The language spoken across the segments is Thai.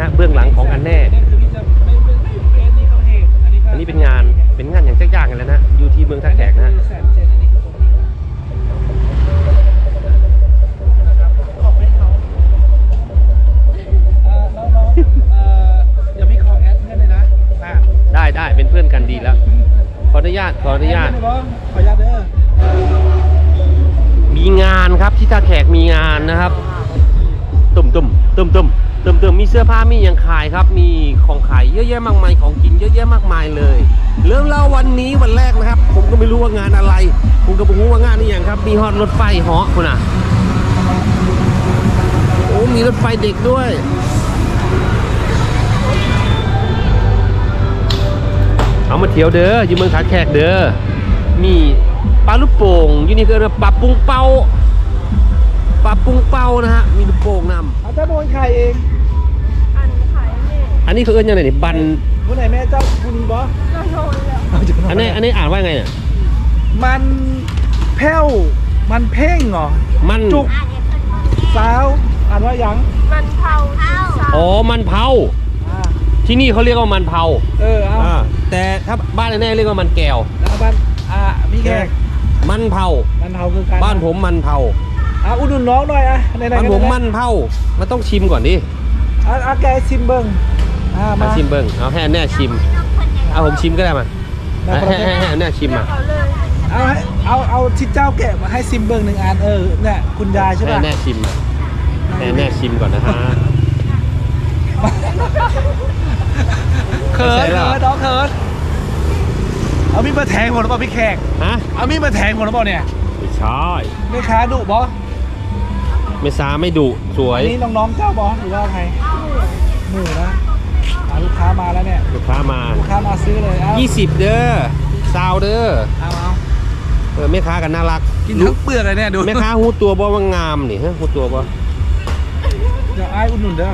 ฮะเบื้องหลังของอันแน่นี่คือที่จะไม่ไม่ไม่เฟสนี้ต้องเหตุอันนี้ก็อันนี้เป็นงานเป็นงานอย่างยากๆกันแล้วนะอยู่ที่เมืองท่าแขกนะฮะแสนเจ็ดอันนี้คือตรงนี้นะครับขอบให้เขาเอ่อน้องๆเอ่ออย่าพี่ขอแอดเพื่อนเลยนะอะได้ได้เป็นเพื่อนกันดีแล้ว ขออนุญาตขออนุญาตแดเพื่อนเลยบอสขออนุญาตเด้อมีงานครับที่ท่าแขกมีงานนะครับ ตุ่มตุ่มตุ่มตุ่ม เตุ่มตุ่มมีเสื้อผ้ามีอย่างขายครับ มีของขายเยอะแยะมากมายของกินเยอะแยะมากมายเลย เริ่มเล่าวันนี้วันแรกนะครับ ผมก็ไม่รู้ว่างานอะไร ผมก็ไม่รู้ว่างานนี้อย่างครับ มีฮอตรถไฟเหาะคุณอะโอ้มีรถไฟเด็กด้วยเอามาเที่ยวเด้ออยู่เมืองท่าแขกเด้อมีปลาลูกโป่งอยู่นี่คือปลาปุงเป้าปลาปุงเป้านะฮะมีลูกโป่งนำเอา จ้าโดนใครเองอันขายนี่อันนี้คือเอิ้นยังไงนี่บันผู้ไหนแม่เจ้าผู้นี้บอสเราโดนแล้วเอาจะอันนี้อันนี้อ่านว่าไงเนี่ยมันแพ้วมันเพ่งเหรอมันจุกสาวอ่านว่าหยังมันเผาเผาอ๋อมันเผาอ่าที่นี่เขาเรียกว่ามันเผาเออเอาอ่าแต่ถ้าบ้านแน่ๆเรียกว่ามันแก้วแล้วบ้านอ่าพี่แขกมันเผามันเผาคือการบ้านผมมันเผา อะอุดหนุนน้องหน่อยอะไหนๆบ้านก็ผมได้มันเผามันต้องชิมก่อนดิอะอะแกชิมเบิ้งอ่ามามาชิมเบิ้งเอาให้แน่ชิมเอาผมชิมก็ได้มามาให้ให้ให้ให้แน่ชิมมาเอาเลยเอาให้เอาเอาชิดเจ้าแกะมาให้ซิมเบิ้งหนึ่งอันเออเนี่ยคุณยายใช่ให้ป่ะแน่ชิมมาให้แน่ชิมก่อนนะฮะ เขินใช่เขิล่ะ นน้องเขินเอามีดมาแทงผมหรือเปล่าพี่แขกฮะเอามีดมาแทงผมหรือเปล่าเนี่ยไม่ใช่แม่ค้าดุบอส ไม่ซาไม่ดุสวอัยนนี้น้องๆเจ้าบอสหรือว่าใครหมู่นะอะลูกค้ามาแล้วเนี่ยลูกค้ามา ลูกค้ามาซื้อเลยเอา20 เด้อซาวเด้อเอาเอาเออแม่ค้ากันน่ารักกินทั้งเปลือกเลยเนี่ยดูแม่ค้าหูตัวบ่ว่างามนี่ฮะหูตัวบ่เดี๋ยวไอ้ายอุดหนุนเด้อ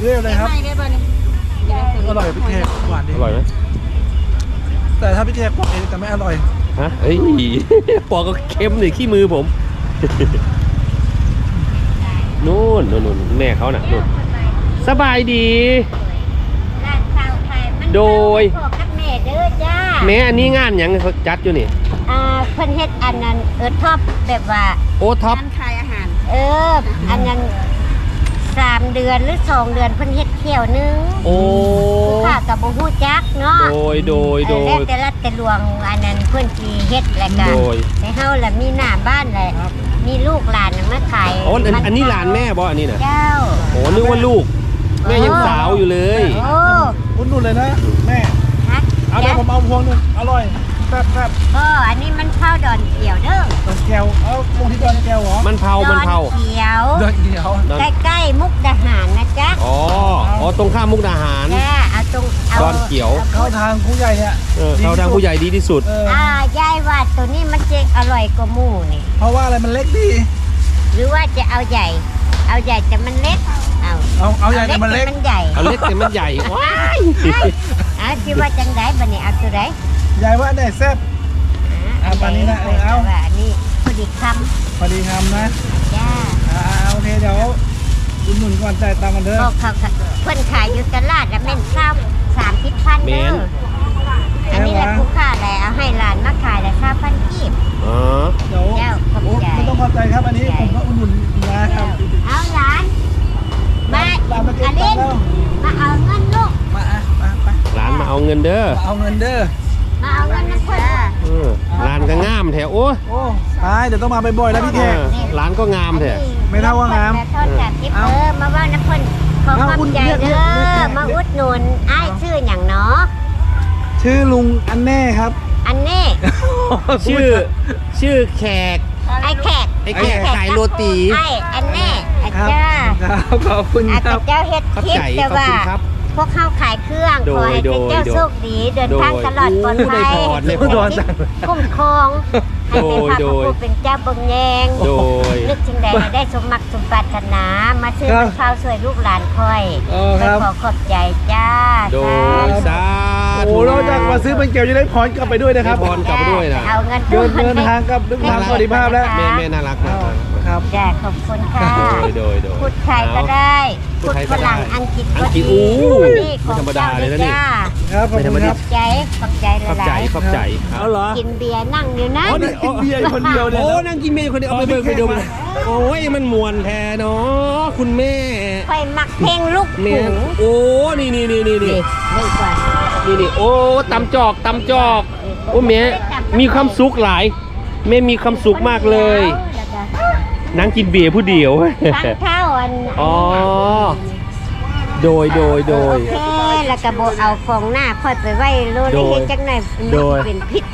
เรียกเลยครับไม่ได้ป่ะนี่อร่อยพี่แขกหวานดีอร่อยไหมแต่ถ้าพี่แขกปอกเองจะไม่อร่อยฮะเอ้ย ปอกก็เค็มนี่ขี้มือผม นู่นนู่นนู่นแม่เขาน่ะนู่นสบายดี ร้านข้าวไทยมันโดย พ่อกับแม่เด้อจ้าแม่อันนี้งานหยังเขาจัดอยู่นี่ อ่าเพิ่นเฮ็ดอันนั้นเออท็อปแบบว่า โอท็อป ร้านขายอาหาร เออ อันนั้นสามเดือนหรือสองเดือนเพิ่นเฮ็ดเที่ยวหนึงโอ้ลูกค้ากับบ่ฮู้จักเนาะโดยโดยโดเออย แล้วแต่ละแต่หลวงอันนั้นเพิ่นสิเฮ็ดแล้วก็โดย ในเฮาล่ะมีหน้าบ้านแหละ ครับมีลูกหลานมาขายอ๋ออันอันนี้หลานแม่บ่อันนี้น่ะเจ้า โอ้นึกว่าลูก แม่ยังสาวอยู่เลย โอ้อุดหนุนเลยนะแม่ฮักเอาเดี๋ยวผมเอาพวงหนึงอร่อยแซ่บแซ่บก็อันนี้มันข้าวดอนเขียวเด้อดอนแก้วเอาพวงที่ดอนแก้วเหรอมันเผามันเผาดอนเขียว ดอนเดียวดอนใกล้ๆมุกดาหารนะจ๊ะ อ๋อ อ๋อ ตรงข้ามมุกดาหาร จ้า เอา ตรงเอาดอนเขียว เข้าทางผู้ใหญ่เนี่ยเออเขาทางผู้ใหญ่ดีที่สุด เอออ่ายายว่าตัวนี้มันจะอร่อยกว่าหมูนี่ เพราะว่าอะไรมันเล็กดี หรือว่าจะเอาใหญ่ เอาใหญ่แต่มันเล็ก เอาเอาเอาใหญ่แต่มันเล็กมันใหญ่เอาเล็กแต่มันใหญ่ว้ายอะคิดว่าจังไดบัดนี้เอาตัวใดยายว่าอันไหนแซ่บอะปานนี้นะเออเอาว่าอันนี้พอดีคพอดีทำนะำจ้าอ่าโอเคเดี๋ยวอุดหนุนก่อนจ่ายตังค์กันเด้อก็เขา เพิ่นขายอยู่ตลาดแล้วแม่นข้าวสามสิบพันแม่เด้อนอันนี้แหละคุ้มค่าแหละเอาให้หลานมาขายแล้วค่าพันกีบอ๋อเดี๋ยวเจ้าขอบโอ้ใจไม่ต้องขอบใจครับอันนี้ผมก็อุดหนุนนะครับเอาหลานมาร้านมาเก็อาบตัลิงนค์แล้วมาเอาเงินลูกมาอะมาไปหลานมาเอาเงินเด้อมาเอาเงินเด้อมาเอาเงินนะเพื่อนเออหลานก็งามแถวโอ้ยโอ้ตายเดี๋ยวต้องมาบ่อยๆแล้วพี่แขกเออหลานก็งามแถวไม่เท่าว่างามแต่ทอดจากทิพย์เอาเออมาว่านะเพื่ อนขอเอาความอุ่นใจเรียกเด้เรียกเรียอกมาอุดหนุนไอ้ายชื่ออย่างเนาะชื่อลุงอันแน่ครับ อันนี้ชื่อ ชื่อแขก ไอ้แขกไอ้แขกขายโรตี ไอ้อันนี้อาครับจ้าครับขอบคุณอาครับ เจ้าเฮ็ดขอบทิพใจย์แต่ขอบว่าคุณครับพวกเข้าขายเครื่องโดขอยให้เป็นเจ้าโดยโชคดีเดินทางโดยตลอดปลอดภัยโอ้ได้พรได้พรโดนสั่งคุ้มครองให้เป็นพระโดยผู้เป็นเจ้าเบิงแยงโดย นึกถึงใดให้ได้สมมักสมปรารถนามา ซื้อครับข้าวสวยลูกหลานคอยเออครับขอขอบใจจ้าโดยสาธุโอ้เราจากมาซื้อเป็นเกลียวจะได้พรกลับไปด้วยนะครับ ได้พร กลับมาด้วยนะ เอาเงินเดินเดินทางกลับด้วยความสวัสดิภาพแล้ว แม่แม่น่ารักมากคครับ จ้าขอบคุณค่ะ โดยโดยโดยพูดไทยก็ได้ พูพูดดไทยก็ฝได้รั่งอังกฤษอัก็งกฤษดีอู้นี่ไม่ธรรมดาเลยนะนี่ จ้า ครับขอบคุณครับขอบใจขอบใจหขอบลาใจยขอบใจเอาเหรอๆกินเบียร์นั่งอยู่นะ อ๋อนี่กินเบียร์คนเดียวเลยโอ้นั่งกินเบียร์คนเดียวเอาไปเบิ่งไปดูมันโอ้ยมันมวนแท้เนาะคุณแม่ไปมักเพลงลูกแม่ถุงโอ้นี่นี่นี่นี่นี่นี่ไม่กว่านี่นี่โอ้ตำจอกตำจอกโอ้แม่มีความสุขหลายแม่มีความสุขมากเลยแล้วก็นั่งกินเบียร์ผู้เดียว ทานข้าวอันอ๋อ โดย โดย โดย โอเค แล้วก็โบเอาของหน้าค่อยไปไว้โลดโดยเฮ็ดจังหน่อยโดย เป็นพิษ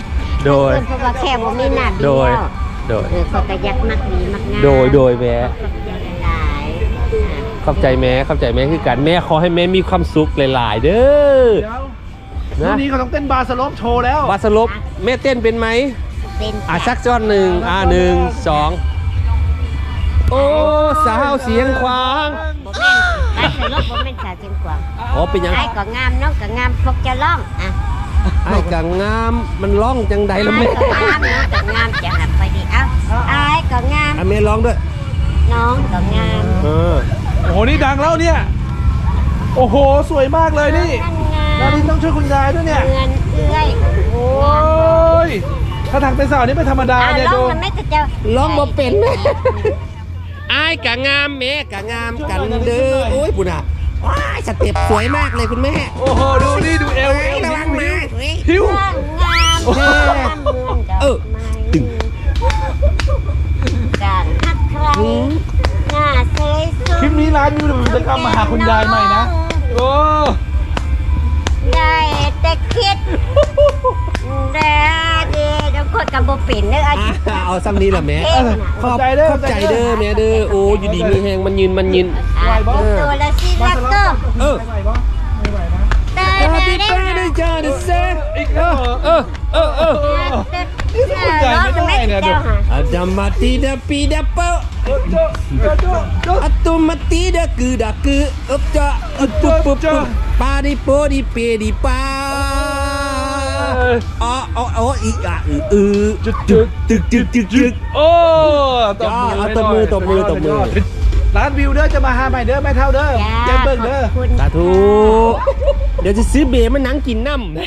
โดย เพราะว่าแค่บ่มีหน้าเดีโดยยวโดย เออเขาก็ยักมักดีมักงามโดย โดยแม่ขอบใจหลายๆเข้าใจแม่เข้าใจแม่คือกันแม่ขอให้แม่มีความสุขหลาย ๆ เด้อ เดี๋ยววันนะนี้เขาต้องเต้นบาร์สโลปโชว์แล้ววาสลบแม่เต้นเป็นไหม เป็นอะสักจอนหนึ่งอะหนึ่งสองโอ้สาวเสียงควาง บ่แม่นไอ้สรุปบ่แม่นสาวเชียงกวางอ๋อเป็นยังไอ้ก็งามน้องก็งามพวกจะร้องอะไอ้กังงามมันร้องจังใดไอ้ละแม่ก็งามน้องก็งามจะหับไปดีเอ้าไอ้ก็งามอะแม่ร้องด้วย น้องก็งามเออ โอ้โห นี่ดังแล้วเนี่ย โอ้โห สวยมากเลยนี่งามนารินต้องช่วยคุณยายด้วยเนี่ย เงินเอื้อยโอ้โอ้ยถ้าทางเป็นสาวนี่ไม่ธรรมดาอะเนี่ยร้อดูงมันไม่จะจะร้องบ่เป็นแม่ ไอ้กังงามแม่กังงามกันเด้อโอ้ยบุญอะว้ายสเต็ปสวยมากเลยคุณแม่โอ้โหดูนี่ดูเอวเอวระวังมาหิวงามงามงามเหมือนดอกเออไม้ตึงการทักใครอืมหน้าสวยสุดคลิปนี้ร้านวิวผมจะกลับมาหาคุณยายใหม่นะโอ้ได้แต่คิดแต่ เดี๋ยวคนกับโบเป็นเด้ออาอะชีพเอาซ้ำนี้แหละแม่เท่น่ะขอบขอบใจเด้อแม่เด้อโอ้อยู่ดีมีแหงมันยืนมันยืนอะตัวละสิลักก็เออ ไม่ไหวปะไม่ไหวนะแต่ Happy ได้ birthday to the say อีกแล้วเหรอเออเออเออร้องไม่ได้เจ้าค่ะ Ada mati da pi da pa โจ๊ะโจ๊ะโจ๊ะโจ๊ะ Atu mati da ku da ku up ja up up up up pa di po di pe di pa Oh oh oh i a u u จึกจึกจึกจึกจึกจึกโอ้ตบมือเอาตบมือตบมือตบมือ ร้านวิวเด้อจะมาหาใหม่เด้อแม่เท่าเด้อเจ๊เบิ่งเด้อขอบคุณสาธุเดี๋ยวจะซื้อเบยร์มานั่งกินน้ำนะ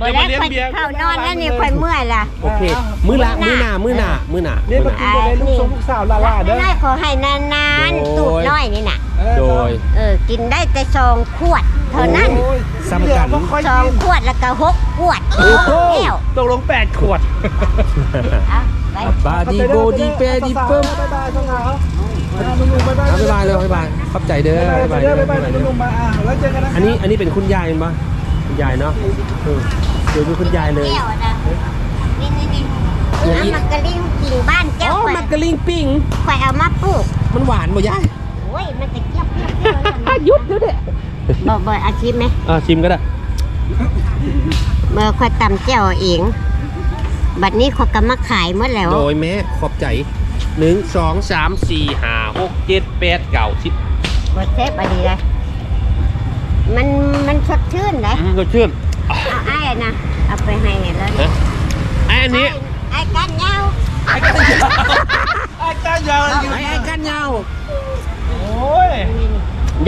บ่ได้ไปเข้านอนแล้วนี่ค่อยเมื่อยล่ะโอเคมื้อละมื้อหน้ามื้อหน้ามื้อหน้านี่มากินกันเลยลูกทรงลูกสาวลาลาเด้อได้ขอให้นานๆโดยตูดน้อยนี่น่ะโดยเออกินได้แต่ซองขวดเท่านั้นสำคัญค่อยซองกินขวดแล้วก็หกขวดโอ้โหแก้วตกลงแปดขวดเอาไปบาดีโบดีเปดีเพิ่มบ๊ายบายสาวๆ ลุงๆบ๊ายบายอะบ๊ายบายเลยบ๊ายบายขอบใจเด้อบ๊ายบายบ๊ายบายบ๊ายบายเด้อลุงๆมาอะแล้วเจอกันนะอันนี้อันนี้เป็นคุณยายเห็นปะคุณยายเนาะเออเดี๋ยวดูคุณยายเลยแก้วนะนี่นี่นี่น้ำมักกะลิงกิ่งบ้านอ๋เจ้าอข่อยมักกะลิงปิ้งข่อยเอามาปลูก มันหวานบ่ยายโอ้ยมันจะเกียบเกียบเกียบหยุดเดี๋ยวเด้บอกบอกอาชีพไหมอ่าชิมก็ได้เมื่อข่อยตำแก้วเองบัดนี้เขาก็มาขายหมดแล้วโดยแม่ขอบใจ หนึ่งสองสามสี่ห้าหกเจ็ดแปดเก้าสิบบดเซฟอะไรเลยมันมันสดชื่นเลยอืมก็เชื่อมเอาไอ้นะเอาไปให้แล้วฮะไอ้อันนี้ไอ้กันยาวไอ้ก้านยาวไอ้ไอ้กันยาวโอ้ย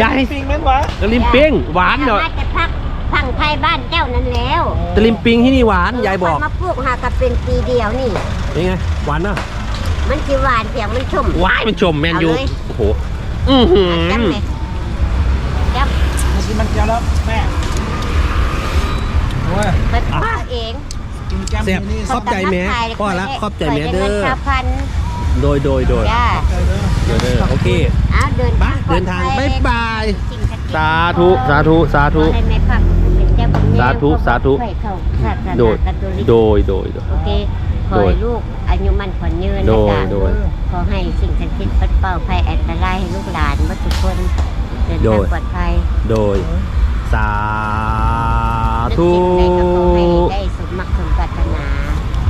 ยายปิงแม่นวะตะลิมปิ้งหวานเนาะมาจะพักพังไทยบ้านเจ้านั่นแล้วตะลิมปิ้งที่นี่หวานยายบอกมาปลูกหากับเป็นปีเดียวนี่เป็นไงหวานเนาะ มันคือหวานเสียงมันชุ่มหวานมันชมแมนยูเอาเลย โอ้โหอือหือจับเลยจับเมื่อกี้มันแก้วแล้วแม่โอ้ยเปิดพ่อเองกินแก้มแซ่บนี่ขอบใจแม่พ่อละขอบใจแม่เด้อชาวพันธุ์โดยโดยโดยจ้าใจเด้อเดี๋ยวเด้อโอเคเอาเดินไปทางปลเดิอดนทางภับ๊ายบายสิ่งศักดิ์สิทธิ์สาธุสาธุสาธุขอให้แม่พักเป็นเจ้าบุญแม่สาธุสาธุให้เข้าศาสนาโดยคาทอลิกโดยโดยโดย โอเค ขอโดยให้ลูกอายุมั่นขวัญยืนโดนะย จ๊ะโดย ขอให้สิ่งศักดิ์สิทธิ์ปัดเป่าภัยอันตรายให้ลูกหลานวัตถุกคนเดินโดทางย ปลอดภัยโดย สานึกธุสิ่งใดก็ขอให้ได้สมมักสมปรารถนา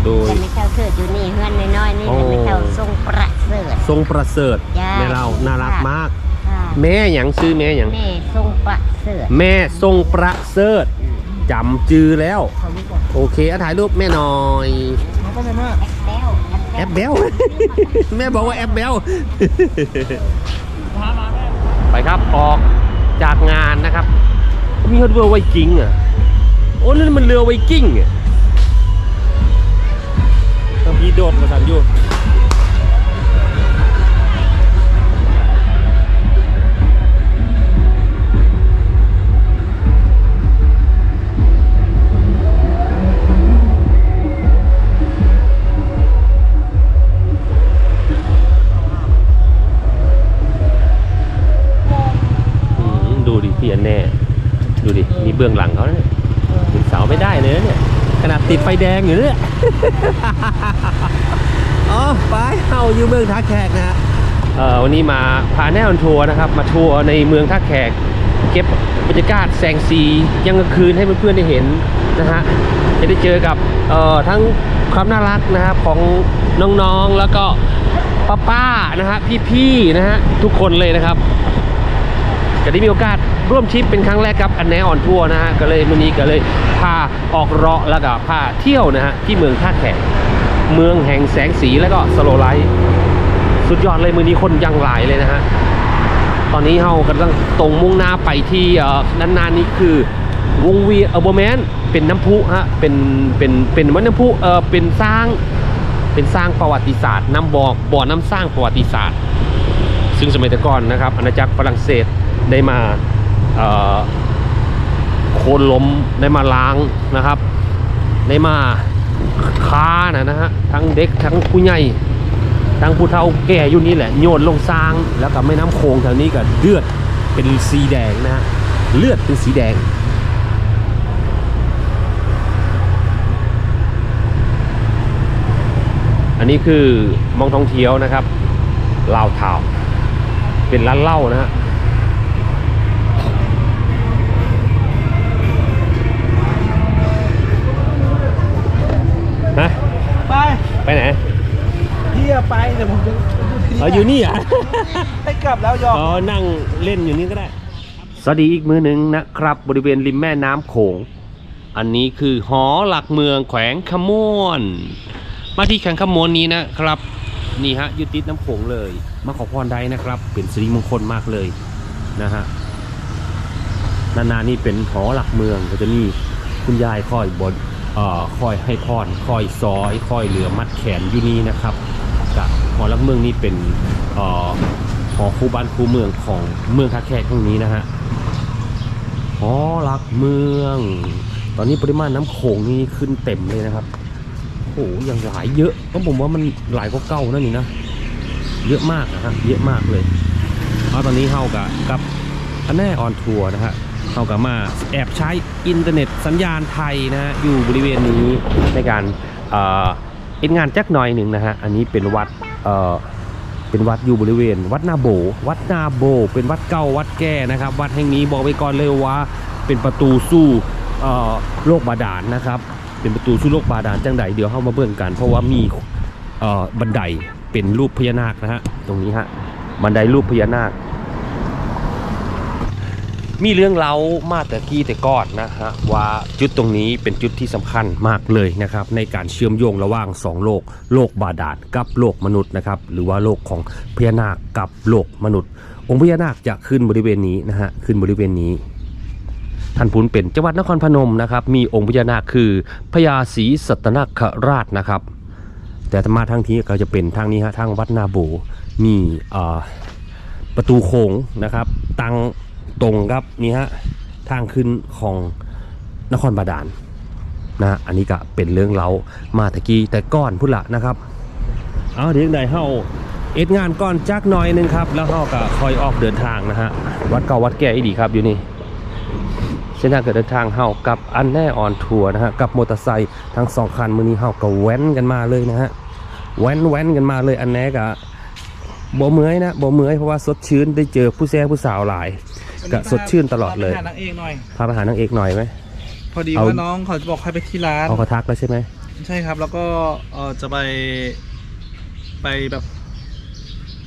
โดยแต่ไม่เท่าเถิดอยู่นี่เฮือนน้อยๆนี่โอ้แต่ไม่เท่าทรงประเสริฐ ทรงประเสริฐจ้า แม่เราน่ารักมาก ค่ะแม่หยังซื้อแม่หยังแม่ทรงประเสริฐแม่ทรงประเสริฐจำจือแล้วขอรู้ก่อนโอเคอะถ่ายรูปแม่หน่อยน้อง ก็เลยมากแอคเซลแอคเซแอปเบลแม่บอกว่าแอปเบลพามาแม่ไปครับออกจากงานนะครับ มีเรือไวกิ้งอะโอ้นั่นมันเรือไวกิ้งอะต้องพี่โดดมาสันอยู่ แน่ออนทัวร์นะครับ มาทัวร์ในเมืองท่าแขก เก็บบรรยากาศแสงสียังกลางคืนให้เพื่อนๆได้เห็นนะฮะจะได้เจอกับเอ่อทั้งความน่ารักนะครับของน้องๆแล้วก็ป้าๆนะฮะพี่ๆนะฮะทุกคนเลยนะครับก็ได้มีโอกาสร่วมทริปเป็นครั้งแรกครับอันแนออนทัวร์นะฮะก็เลยวันนี้ก็เลยพาออกเราะแล้วก็พาเที่ยวนะฮะที่เมืองท่าแขกเมืองแห่งแสงสีแล้วก็สโลไลท์สุดยอดเลยมือนี้คนยังหลายเลยนะฮะ ตอนนี้เรากำลังตรงมุ่งหน้าไปที่เอ่อนานๆนี้คือวงเวียนเออโบแมนเป็นน้ำพุฮะเป็นเป็นเป็นวัดน้ำพุเออเป็นสร้างเป็นสร้างประวัติศาสตร์น้ำบ่อบ่อน้ำสร้างประวัติศาสตร์ ซึ่งสมัยแต่ก่อนนะครับอาณาจักรฝรั่งเศสได้มาโค่นล้มได้มาล้างนะครับ ได้มาค้านะนะฮะทั้งเด็กทั้งผู้ใหญ่ ทั้งผู้เฒ่าแก่อยู่นี่แหละโยนลงซาง แล้วก็แม่น้ำโขงแถวนี้ก็เลือดเป็นสีแดงนะฮะเลือดเป็นสีแดงอันนี้คือมองท่องเที่ยวนะครับลาวทาวเป็นร้านเหล้านะฮะ แต่ผมจะเอออยู่นี่อะให้กลับแล้วยอมอ๋อนั่งเล่นอยู่นี่ก็ได้ สวัสดีอีกมือหนึ่งนะครับ บริเวณริมแม่น้ำโขง อันนี้คือหอหลักเมืองแขวงขมวนมาที่แขวงขมวนนี้นะครับ นี่ฮะอยุติดน้ำโขงเลย มาขอพรได้นะครับ เป็นสิริมงคลมากเลยนะฮะนานๆนี่เป็นหอหลักเมืองก็จะมีคุณยายคอยบนเอ่อคอยให้พรคอยซอยคอยเหลือมัดแขนอยู่นี่นะครับกับ หอหลักเมืองนี่เป็นออหอคู่บ้านคู่เมืองของเมืองท่าแขกแห่งนี้นะฮะหอหลักเมือง ตอนนี้ปริมาณน้ำโขงนี่ขึ้นเต็มเลยนะครับโอ้โหยังหลายเยอะเพราะผมว่ามันหลายกว่าเก้านั่นนี่นะ เยอะมากนะฮะเยอะมากเลยเอาตอนนี้เฮากับกับอันแน่ออนทัวร์นะฮะเฮากับมาแอบใช้อินเทอร์เน็ตสัญญาณไทยนะฮะอยู่บริเวณนี้ในการเอ่อเอ็นงานแจ็คหน่อยหนึ่งนะฮะ อันนี้เป็นวัด เออเป็นวัดอยู่บริเวณ วัดนาโบ วัดนาโบ เป็นวัดเก่าวัดแก่นะครับ วัดแห่งนี้บอกไปก่อนเลยว่าเป็นประตูสู้โลกบาดาลนะครับ เป็นประตูสู้โลกบาดาลจังใดเดี๋ยวเข้ามาเบื้องกัน เพราะว่ามีบันไดเป็นรูปพญานาคนะฮะตรงนี้ฮะบันไดรูปพญานาค มีเรื่องเล่ามาแต่กี้แต่ก่อนนะฮะว่าจุดตรงนี้เป็นจุดที่สำคัญมากเลยนะครับในการเชื่อมโยงระหว่างสองโลก โลกบาดาลกับโลกมนุษย์นะครับหรือว่าโลกของพญานาคกับโลกมนุษย์ องค์พญานาคจะขึ้นบริเวณนี้นะฮะขึ้นบริเวณนี้ท่านพุนเป็นจังหวัดนครพนมนะครับมีองค์พญานาคคือพญาศรีสัตนคราชนะครับ แต่ามาทางที่ก็จะเป็นทางนี้ฮะทางวัดนาโบมีประตูโค้งนะครับตั้ง ตรงครับนี่ฮะทางขึ้นของนครบาดาลนะฮะอันนี้ก็เป็นเรื่องเล่ามาตะกี้แต่ก้อนพุ่นละนะครับเอาเดี๋ยวใดเฮาเอ็ดงานก่อนจักหน่อยหนึงครับแล้วเฮาก็คอยออกเดินทางนะฮะวัดเก่าวัดแก่อีดีครับอยู่นี่เส้นทางการเดินทางเฮากับอันแน่ออนทัวร์นะฮะกับมอเตอร์ไซค์ทั้งสองคันมือนี้เฮาก็แว้นกันมาเลยนะฮะแว้นแว้นกันมาเลยอันแน่กะบ่เมื่อยนะบ่เมื่อยเพราะว่าสดชื่นได้เจอผู้แซ่ผู้สาวหลาย ก็สดชื่นตลอดเลยพาไปหานางเอกหน่อยพาไปหานางเอกหน่อยไหม พอดีเอา ว่าน้องเขาจะบอกให้ไปที่ร้าน เอาเขาทักแล้วใช่ไหมใช่ครับ แล้วก็เออจะไปไปแบบ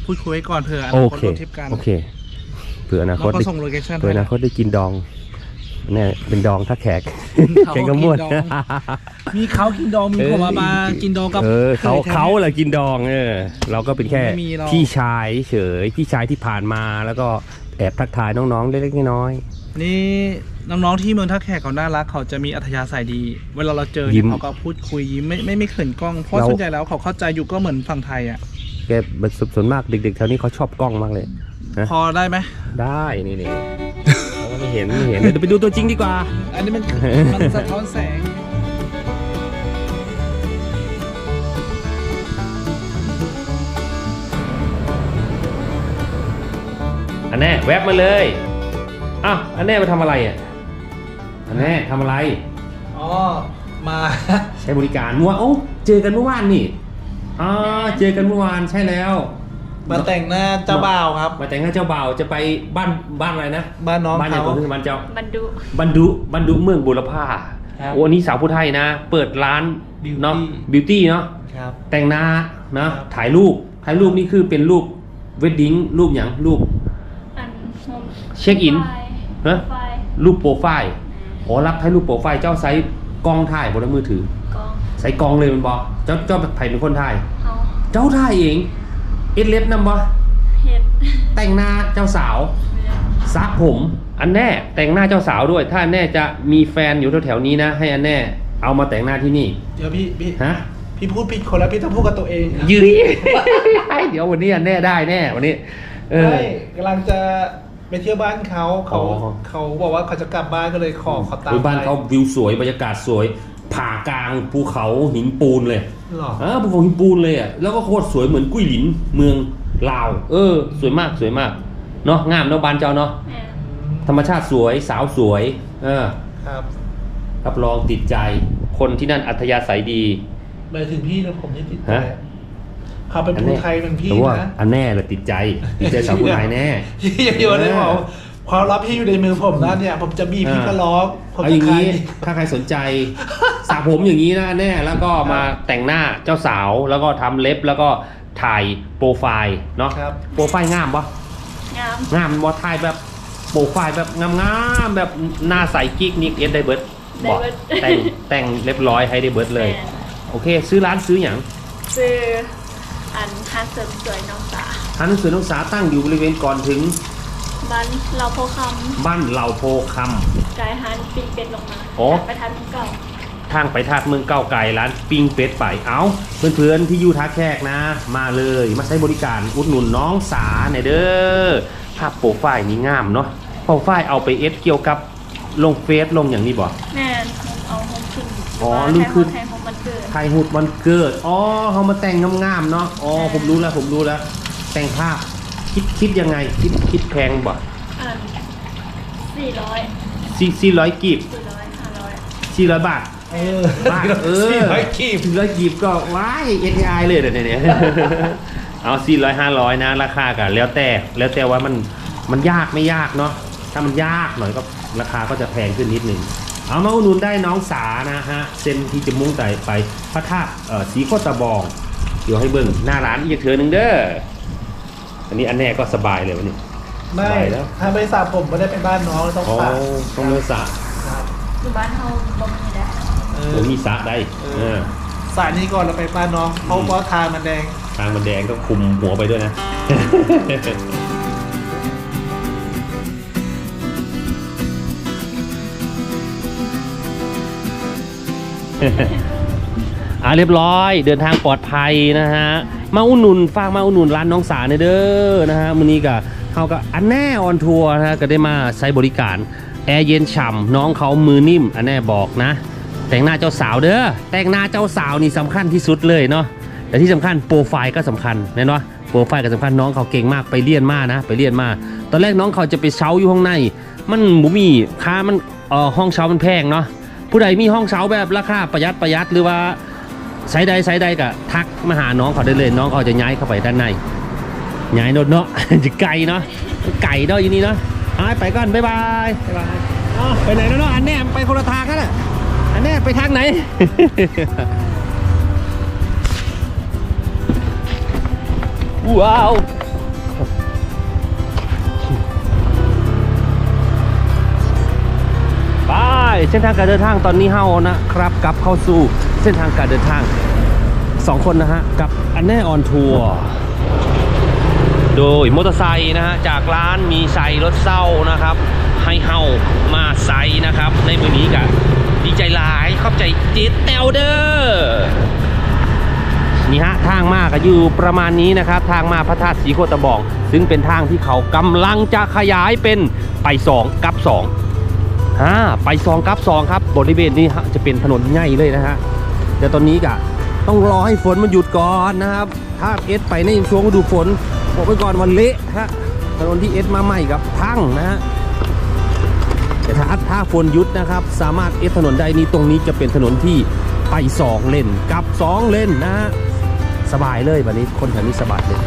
พูดคุยก่อนเผื่ออโอนาคตเคร่วมทริปกันโอเคเผื่ออนาน้คอตงก็ได้ส่งโลเคชั่นเผื่ออนาคตได้กินดองเนี่ยเป็นดองถ้าแขกเขาแขกก็ม่วนกินดองมีเขากินดองมีผมมาบากินดองกับ เออเขาคยแท้เขาแหละกินดองเออเราก็เป็นแค่ไม่มีหรอก พี่ชายเฉยพี่ชายที่ผ่านมาแล้วก็ แอบทักทายน้องๆเล็กๆน้อยนี่น้องๆที่เมืองท่าแขกเขาน่ารักเขาจะมีอัธยาศัยดี เวลาเราเจอยิ้เนี่ยมเขาก็พูดคุยยิ้มไม่ไม่ไม่เขินกล้องเพราะเราส่วนใหญ่แล้วเขาเข้าใจอยู่ก็เหมือนฝั่งไทยอะๆแกส่วนมากเด็กๆแถวนี้เขาชอบกล้องมากเลย ฮะ พอได้ไหมได้นี่นี่เขาก็ไม่เห็นไม่เห็นเดี๋ยวไปดูตัวจริงดีกว่า อันนี้มันมันสะท้อนแสง นแน่แวบมาเลยอ้าวอันแน่มาทำอะไรอะอันแน่ทำอะไร อ๋อ มา ใช้บริการเมื่อวานโอ้เจอกันเมื่อวานนี่อ่าเจอกันเมื่อวานใช่แล้ว มาแต่งหน้าเจ้าบ่าวครับ มาแต่งหน้าเจ้าบ่าวจะไปบ้านบ้านอะไรนะบ้านน้องบ้านอย่างเขาของบ้านเจ้าบรรดุบันดุบันดุเมืองบุรพาครับโอ้อันนี้สาวผู้ไทยนะ เปิดร้าน Beauty เนาะบิวตี้เนาะครับ แต่งหน้านะครับ ถ่ายรูปถ่ายรูปนี่คือเป็นรูปเวดดิ้งรูปอย่างรูปอัน เช็คอินฮะไฟรูปโปรไฟล์อ๋อรับถ่ายรูปโปรไฟล์เจ้าไซส์กล้องถ่ายบนมือถือกองใส่กล้องเลยมันบอกเจ้าเจ้าไผ่เป็นคนถ่าย เฮาเจ้าถ่ายเองเอ็ดเล็บนำบ่เฮ็ดแต่งหน้าเจ้าสาวซักผม อันแน่แต่งหน้าเจ้าสาวด้วย ถ้าอันแน่จะมีแฟนอยู่แถวๆนี้นะ ให้อันแน่เอามาแต่งหน้าที่นี่เดี๋ยวพี่พี่ฮะ พี่พูดผิดคนแล้วพี่ต้องพูดกับตัวเองยืยเดี๋ยววันนี้อันแน่ได้แน่วันนี้ เออ ไม่กำลังจะ ไปเที่ยวบ้านเขาเขาอ๋อ เขาบอกว่าเขาจะกลับบ้านก็เลยขอเขาตามโอ้ยบ้านไปเขาวิวสวยบรรยากาศสวย ผ่ากลางภูเขาหินปูนเลยหรอ อ่าภูเขาหินปูนเลยอะแล้วก็โคตรสวยเหมือนกุ้ยหลินเมืองลาว เออ สวยมากสวยมากเนาะงามเนาะบ้านเจ้าเนาะแม่นธรรมชาติสวยสาวสวยเออครับรับรองติดใจ คนที่นั่นอัธยาศัยดี หมายถึงพี่นะผมไม่ติดใจฮะเขาเป็นผู้ไทยเป็นพี่แต่ว่านะอันแน่เลยติดใจติดใจสาวผู้ไทยแน่พี่อย่าโยนเลยผมความรับพี่อยู่ในมือผมนะเนี่ย ผมจะมีพี่ก็ร้องผมเอาอจะย่างใครนี้ถ้าใครสนใจสระผมอย่างนี้นะแน่แล้วก็มาแต่งหน้าเจ้าสาวแล้วก็ทำเล็บแล้วก็ถ่ายโปรไฟล์เนาะครับโปรไฟล์งามปะงามงามบอถ่ายแบบโปรไฟล์แบบงามๆแบบหน้าใสกิ๊กนิกเอสได้เบิร์ดบอกได้เบิดแต่งแต่งเรียบร้อยให้ได้เบิร์ดเลยแม่นโอเค ซื้อร้านซื้ออย่างซื้อ อันฮันเสริมสวยน้องสาร้านหนังสือนักศึกษาตั้งอยู่บริเวณก่อนถึงบ้านเราโพคบ้านเหล่าโพคำำกายฮันปีเป็ดลงมาโอ้ไปทานเก่าทางไปทาดเมืองเก้าวไก่ร้านปิ้งเป็ดไปเอาเพื่อนๆที่อยู่ท่าแขกนะ มาเลยมาใช้บริการอุดหนุนน้องสาในอยเด้อภาพโปรไฟล์นี้งามเนาะโปรไฟล์เอาไปเอสเกี่ยวกับลงเฟซลงอย่างนี้บ่แม่นเอาโฮมขึ้น อ๋อรุ่นขึ้นไทยโฮมมันเกิดไทยหุดวันเกิด อ๋อเขามาแต่งงามๆเนาะ อ๋อ ผมรู้แล้ว ผมรู้แล้ว แต่งภาพ คิดคิดยังไง คิดคิดแพงบ่อันสี่ร้อยสี่สี่ร้อยกีบสี่ร้อยห้าร้อยสี่ร้อยบาท เออบาทเออสี่ร้อยกีบสี่ร้อยกีบก็ว้ายเอ็นไอเลยเดี๋ยวนี้เอาสี่ร้อยห้าร้อยนะ ราคากันแล้วแต่ แล้วแต่ว่ามัน มันยากไม่ยากเนาะ ถ้ามันยากหน่อยก็ราคาก็จะแพงขึ้นนิดนึง เอามาอุดหนุนได้น้องสานะฮะเส้นที่จะมุ่งไต่ไปพระธาตุเอ่อสีโคตรตะบอง เดี๋ยวให้เบิ่งหน้าร้านอีกเถือหนึ่งเด้ออันนี้อันแน่ก็สบายเลยวันนี้ ไม่ไปแล้วถ้าไม่สระผมไม่ได้ไปบ้านน้องต้องอ๋อสระต้องเลือกสระครับอยู่บ้านเฮาบ่มีได้เอผอมมีสระได้เออเออสระนี้ก่อนแล้วไปบ้านน้องเพราะว่าทางมันแดง ทางมันแดงก็คุมหัวไปด้วยนะ อ่าเรียบร้อย เดินทางปลอดภัยนะฮะ มาอุดหนุนฝากมาอุดหนุนร้านน้องสาเนเด้อนะฮะมื้อนี้ก็เขาก็อันแน่ออนทัวร์นะฮะก็ได้มาใช้บริการแอร์เย็นฉ่ำน้องเขามือนิ่มอันแน่บอกนะ แต่งหน้าเจ้าสาวเด้อแต่งหน้าเจ้าสาวนี่สำคัญที่สุดเลยเนาะแต่ที่สำคัญโปรไฟล์ก็สำคัญแน่นอนโปรไฟล์ก็สำคัญน้องเขาเก่งมากไปเรียนมานะไปเรียนมา ตอนแรกน้องเขาจะไปเช่าอยู่ห้องใน มันบุมีค่ามันเอ่อห้องเช่ามันแพงเนาะ ผู้ใดมีห้องเช่าแบบราคาประหยัดประหยัดหรือว่าไซใดไซใดก็ทักมาหาน้องเขาได้เลยน้องเขาจะย้ายเข้าไปด้านในย้ายนดเนาะจะไกลเนาะไก่เนาะอยู่นี่เนาะไปก่อนบ๊ายบายบ๊ายบายไปไหนแล้วเนาะอันแน่ไปคนละทางกันน่ะอันแน่ไปทางไหนว้าว เส้นทางการเดินทางตอนนี้เฮานะครับกลับเข้าสู่เส้นทางการเดินทางสองคนนะฮะกับอันแน่ออนทัวร์โดยมอเตอร์ไซค์นะฮะจากร้านมีไซรถเศร้านะครับ ให้เฮามาไซนะครับ ในมือนี้กะดีใจหลายขอบใจเจิตแตวเดอร์นี่ฮะทางมาก็อยู่ประมาณนี้นะครับ ทางมาพระธาตุสีโคตะบอง ซึ่งเป็นทางที่เขากำลังจะขยายเป็นไปสองกับส อ่าไปซองกับซองครับบริเวณนี้ฮะจะเป็นถนนใหญ่เลยนะฮะเดี๋ยวตอนนี้กะต้องรอให้ฝนมันหยุดก่อนนะครับ ถ้าเอสไปในช่วงฤดูฝนบอกไปก่อนวันเละฮะถนนที่เอสมาใหม่กับพังนะฮะแต่ถ้าถ้าฝนหยุดนะครับ สามารถเอสถนนได้นี้ตรงนี้จะเป็นถนนที่ไปสองเลนกับสองเลนนะฮะสบายเลยแบบนี้คนแถวนี้สบายเลย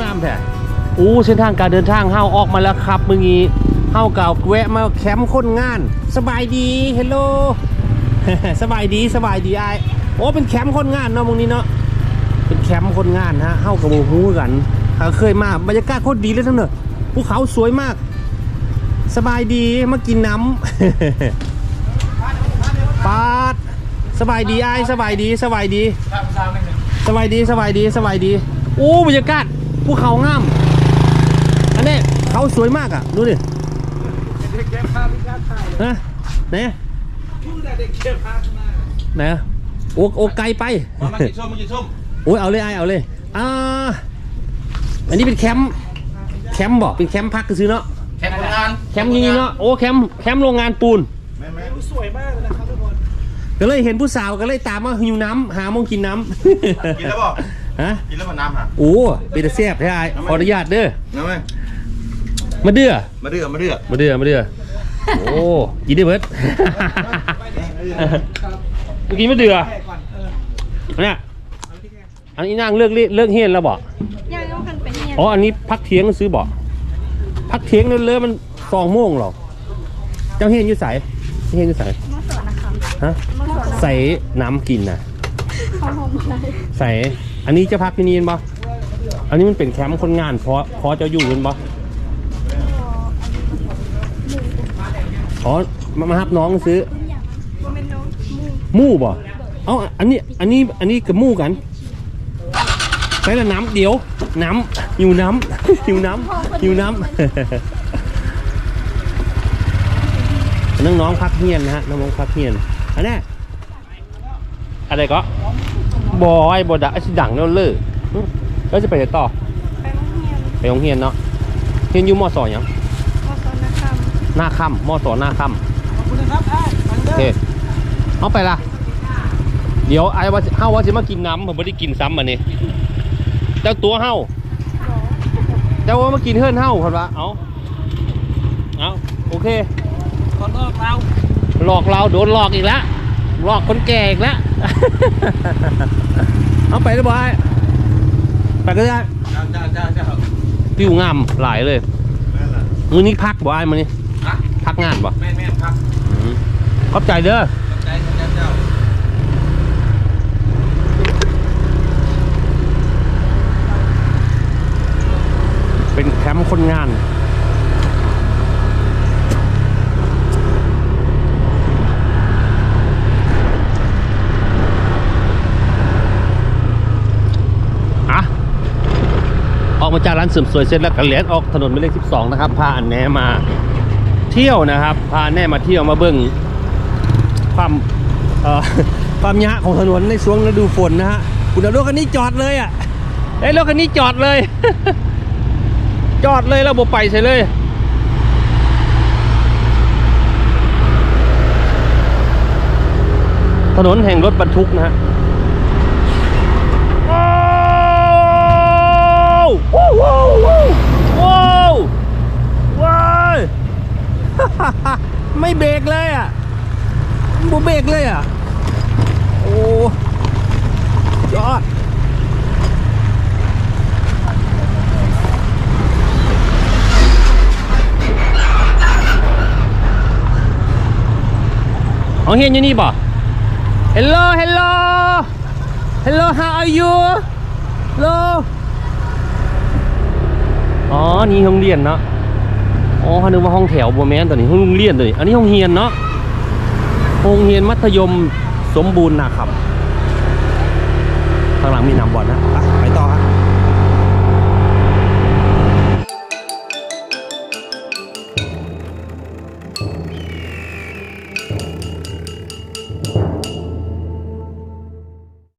งามแท้อู้เส้นทางการเดินทางเฮาออกมาแล้วครับมึงงี้ เฮาเก่าแวะมาแคมป์คนงาน สบายดีเฮลโลสบายดีสบายดีไอโอ้เป็นแคมป์คนงานเนาะมึงนี้เนาะเป็นแคมป์คนงานฮะเฮากับโมฮู้กันเขาเคยมาบรรยากาศโคตรดีเลยทั้งเนอะภูเขาสวยมาก สบายดีมากินน้ำปาดสบายดีไอสบายดีสบายดีสบายดีสบายดีสบายดีโอ้บรรยากาศภูเขางามอันนี้เขาสวยมากอะดูดิ ฮะไหนไหนอะโอ้โอ้ไกลไปมากินส้มมากินส้มโอ้ยเอาเลยไอเอาเลยอ่าอันนี้เป็นแคมป์แคมป์บอกเป็นแคมป์พักซื้อเนาะแข่งงานแคมป์นี้เนาะโอ้แคมป์แคมป์โรงงานปูนแม่แม่สวยมากเลยนะครับทุกคนก็เลยเห็นผู้สาวก็เลยตามมาหิวน้ำหาโมงกินน้ำกินแล้วบอกฮะกินแล้วมันน้ำฮะโอ้เป็นแต่แซ่บแท้ไอขออนุญาตเด้อน้ำไหมมาเดือมาเดือมาเดือมาเดือมาเดือ โอ้กินได้เบิดเมื่อกี้มาเดือเนี่ยอันนี้นั่งเลือกเลือกเฮียนแล้วบอกยังต้องกันเป็นเนี่ยอ๋ออันนี้พักเทียงซื้อบอกพักเทียงนั่นเลยมันสองโมงหรอเจ้าเฮียนอยู่ใสเฮียนอยู่ใสมอสอนนะคะฮะมอสอนใส่น้ำกินนะเขาหอมอะไรใส่อันนี้จะพักที่นี่เห็นบ่อันนี้มันเป็นแคมป์คนงานเพราะเพราะจะอยู่กันบ่ อ๋อมามาฮับน้องซื้อโมเมนต์น้องมูหมู่บ่เอ้าอันนี้ อันนี้ อันนี้กับหมู่กันไปละน้ำเดี๋ยว น้ำหิวน้ำ หิวน้ำหิวน้ำ น้องๆพักเฮียนนะฮะ น้องๆพักเฮียน อันนี้อะไรก็บอยบอดะสิดังแล้วเลยแล้วจะไปไหนต่อไปโรงเรียนไปโรงเรียนเนาะเรียนอยู่มสอยังมอสอน นะคะหน้าค่ำมสอหน้าค่ำโอเคเอาไปละเดี๋ยวไอ้ว่าเฮาว่าจะมากินน้ำผมไม่ได้กินซ้ำอันนี้เจ้าตัวเฮาเจ้าว่ามากินเฮือนเฮาคนวะเอาเอาโอเคขอโทษเราหลอกเราโดนหลอกอีกแล้วหลอกคนแก่อีกแล้วเอาไปเลยบอยไปก็ได้เจ้าเจ้าเจ้าเจ้าวิวงามหลายเลยแม่ละมือนี้พักบ่ไอ้มือนี้ฮะพั กงานบ่แม่แม่ครับอืมขอบใจเด้อขอบใจเจ้าเจ้าเป็นแคมป์คนงานอะออกมาจากร้านเสริมสวยเสร็จแล้วก็เลี้ยออกถนนหมายเลข 12 นะครับพาอันแน่มา เที่ยวนะครับ พาแน่มาเที่ยวมาเบิ่งความความยะของถนนในช่วงฤดูฝนนะฮะคุณเอารถคันนี้จอดเลยอะไอ้รถคันนี้จอดเลย จอดเลยแล้วบบไปใส่เลยถนนแห่งรถบรรทุกนะฮะว้าวว้าวว้าว ไม่เบรกเลยอะบ่เบรกเลยอะ โอ้ยอดอ๋อเฮียนอยู่นี่บ่ Hello Hello Hello how are you Hello อ๋อ นี่โรงเรียนเนาะ อ๋อเขานึกว่าห้องแถวบัวแมนตัวนี้ห้องเรียนตัวนี้อันนี้ห้องเฮียนเนาะห้องเฮียนมัธยมสมบูรณ์นะครับข้างหลังมีน้ำบอลนะ